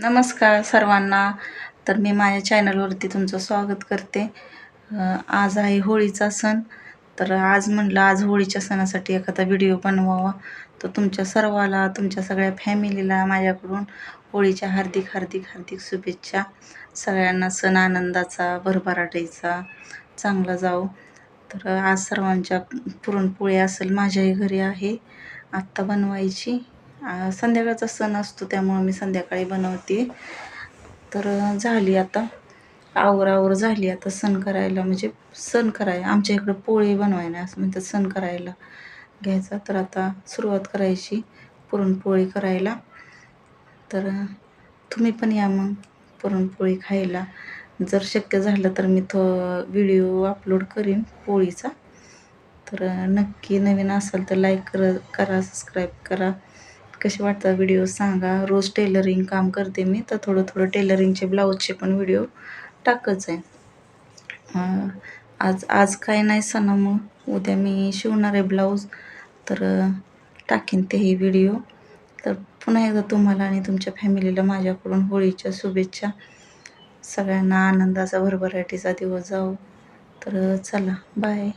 नमस्कार सर्वांना. तर मी माझ्या चॅनलवरती तुमचं स्वागत करते. आज आहे होळीचा सण. तर आज म्हणलं आज होळीच्या सणासाठी एखादा व्हिडिओ बनवावा. तर तुमच्या सर्वाला तुमच्या सगळ्या फॅमिलीला माझ्याकडून होळीच्या हार्दिक हार्दिक हार्दिक शुभेच्छा. सगळ्यांना सण आनंदाचा भरभराटीचा चांगला जाऊ तर आज सर्वांच्या पुरणपोळी असेल माझ्याही घरी आहे. आत्ता बनवायची. संध्याकाळचा सण असतो त्यामुळं मी संध्याकाळी बनवते. तर झाली आता. आवर आवर झाली आता सण करायला. म्हणजे सण करायला आमच्या इकडं पोळी बनवायला असं म्हणतात सण करायला घ्यायचा. तर आता सुरुवात करायची पुरणपोळी करायला. तर तुम्ही पण या मग पुरणपोळी खायला. जर शक्य झालं तर मी तो व्हिडिओ अपलोड करीन पोळीचा. तर नक्की नवीन असाल तर लाईक कर करा सबस्क्राईब करा. कसे वाटतात व्हिडिओ सांगा. रोज टेलरिंग काम करते मी तर थोडं थोडं टेलरिंगचे ब्लाऊजचे पण व्हिडिओ टाकच आहे आज आज काय नाही सणामुळं उद्या मी शिवणार आहे ब्लाऊज तर टाकेन टाकीन तेही व्हिडिओ तर पुन्हा एकदा तुम्हाला आणि तुमच्या फॅमिलीला माझ्याकडून होळीच्या शुभेच्छा. सगळ्यांना आनंदाचा भरभराटीचा दिवस जाऊ तर चला बाय